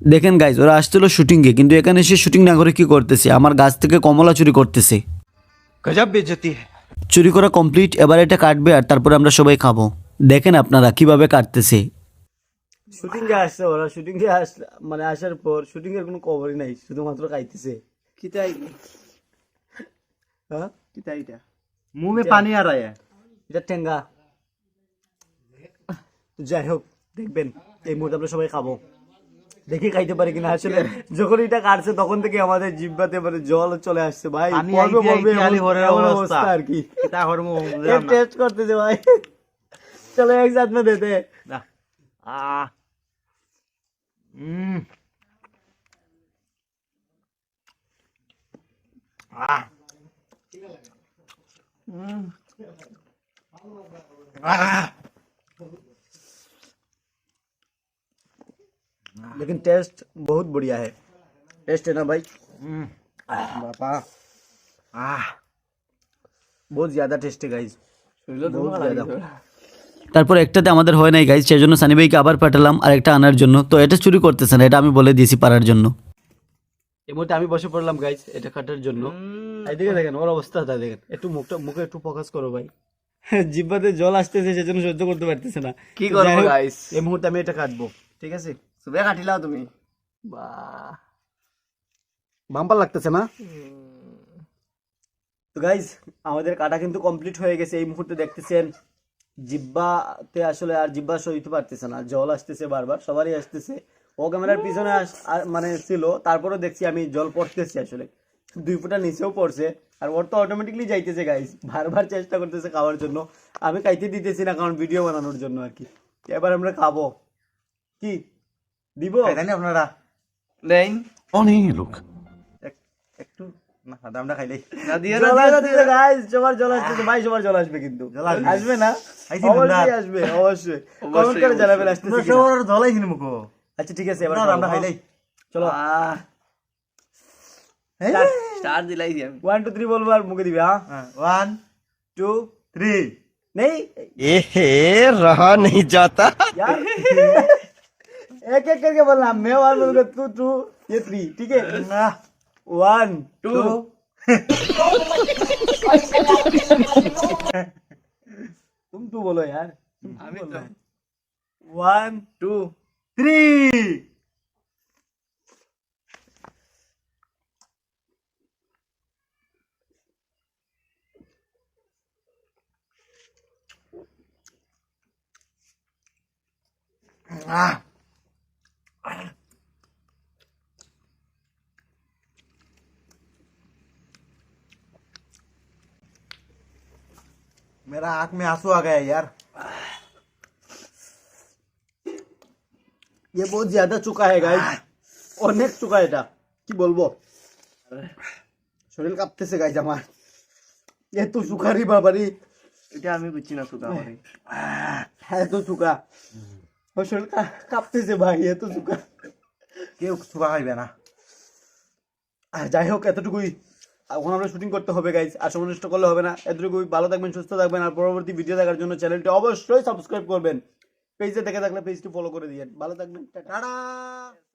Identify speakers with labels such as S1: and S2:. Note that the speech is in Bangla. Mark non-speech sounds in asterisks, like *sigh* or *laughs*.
S1: দেখেন গাইজ ওরা আসছিল শুটিংয়ে কিন্তু এখানে এসে শুটিং না করে কি করতেছে? আমার গাছ থেকে কমলা চুরি করতেছে।
S2: গজব বেজতি
S1: চুরি করা কমপ্লিট এবার এটা কাটবে আর তারপরে আমরা সবাই খাব। দেখেন আপনারা কীভাবে কাটতেছে।
S3: শুটিংয়ে আসছে ওরা শুটিংয়ে আস মানে আসার পর শুটিংয়ের কোনো খবরই নাই শুধুমাত্র খাইতেছে।
S2: কি তাই?
S3: হ্যাঁ?
S2: किताई क्या मुंह में पानी आ रहा है
S3: এটা ঠেঙ্গা তো যাই হোক দেখবেন এই মুহূর্তে আমরা সবাই খাবো দেখি খাইতে পারি কিনা আসলে যখন এটা কাটছে তখন থেকে আমাদের জিব্বাতে মানে জল চলে আসছে ভাই
S2: পানি
S3: পড়বে
S2: আইতে
S3: পড়বে
S2: আইতে আলি
S3: এমন-
S2: ভরের
S3: এমন
S2: অবস্থা।
S3: অবস্থা আর কি
S2: किता हर मुंह बुझलाम ना।
S3: टेस्ट करते थे भाई चलो एक साथ में लेकिन टेस्ट बहुत बढ़िया है टेस्ट है ना भाई
S2: बापा आ
S3: बहुत ज्यादा टेस्ट है गाइस बहुत ज्यादा
S1: তারপর একটাতে আমাদের হয় নাই গাইজ সেই জন্য সানি ভাইকে আবার পাঠালাম আর একটা আনার জন্য তো এটা চুরি করতেছে না এটা আমি বলে দিয়েছি পারার জন্য
S3: এই মুহূর্তে আমি বসে পড়লাম গাইস এটা কাটার জন্য এদিকে দেখেন ওর অবস্থা তাই দেখেন। একটু মুখটা মুখে একটু করো ভাই। *laughs* জিব্বাতে জল আসতেছে সেজন্য সহ্য করতে পারতেছে না।
S2: কি করব গাইস
S3: এই মুহূর্তে আমি এটা কাটবো ঠিক আছে?
S2: কাটিলাও তুমি।
S3: বাম্পার লাগতেছে না? তো আমাদের কাটা কিন্তু কমপ্লিট হয়ে গেছে এই মুহূর্তে দেখতেছেন জিব্বাতে আসলে আর জিব্বা সইতে পারতেছে না জল আসতেছে বারবার সবারই আসতেছে। ও ক্যামেরার পিছনে মানে ছিল তারপরে দেখছি আমি জল পড়তেছি আসলে। দুই ফুটা নিচেও পড়ছে আর ওর তো অটোমেটিকলি যাইতেছে গাইস বারবার চেষ্টা করতেছে খাওয়ার জন্য। আমি খাইতে দিতেছি না কারণ ভিডিও বানানোর জন্য আর কি। এবার আমরা খাব। কি? দিব?
S2: জানি আপনারা।
S4: দেন। অনেক
S2: লোক। একটু না দামটা খাইলেই।
S3: না গাইস জল আসছে ভাই সবার জল আসবে কিন্তু।
S2: আসবে।
S3: না? অবশ্যই আসবে অবশ্যই। কমেন্ট করে জানাবেন আসতেছে
S2: সবার মুকো
S3: আচ্ছা ঠিক আছে এবার
S2: আমরা খাইলেই।
S3: চলো। আহ।
S2: স্টার দিলাই দি আমি
S3: ওয়ান টু থ্রি বলবো আর মুখে দিবে হ্যাঁ
S2: ওয়ান
S3: টু
S2: থ্রি
S3: নেই
S4: ए रहा नहीं जाता
S3: यार *laughs* एक एक करके बोलना मैं वन बोलूंगा तू टू ये थ्री ठीक है वन टू *laughs* तुम टू बोलो यार
S2: আমি তো
S3: वन
S2: টু
S3: थ्री
S2: मेरा आंख में आंसू आ गया यार
S3: ये बहुत ज्यादा चुका है गाइस অনেক চুকা এটা কি বলবো শরীর কাঁপতেছে গাইজ আমার এত সুখারি বাবারি
S2: এটা আমি বুঝছি না সুতা করে
S3: এত চুকা কা- কাঁপতেছে ভাই এত চুকা
S2: কেউ চুকা খাইবে না।
S3: আর যাই হোক এতটুকুই। এখন আমরা শুটিং করতে হবে গাইজ আর সময় নষ্ট করলে হবে না। এতটুকুই। ভালো থাকবেন সুস্থ থাকবেন। আর পরবর্তী ভিডিও দেখার জন্য চ্যানেলটি অবশ্যই সাবস্ক্রাইব করবেন। পেজে দেখে থাকলে পেজটি ফলো করে দিয়েন। ভালো থাকবেন
S2: টাটা।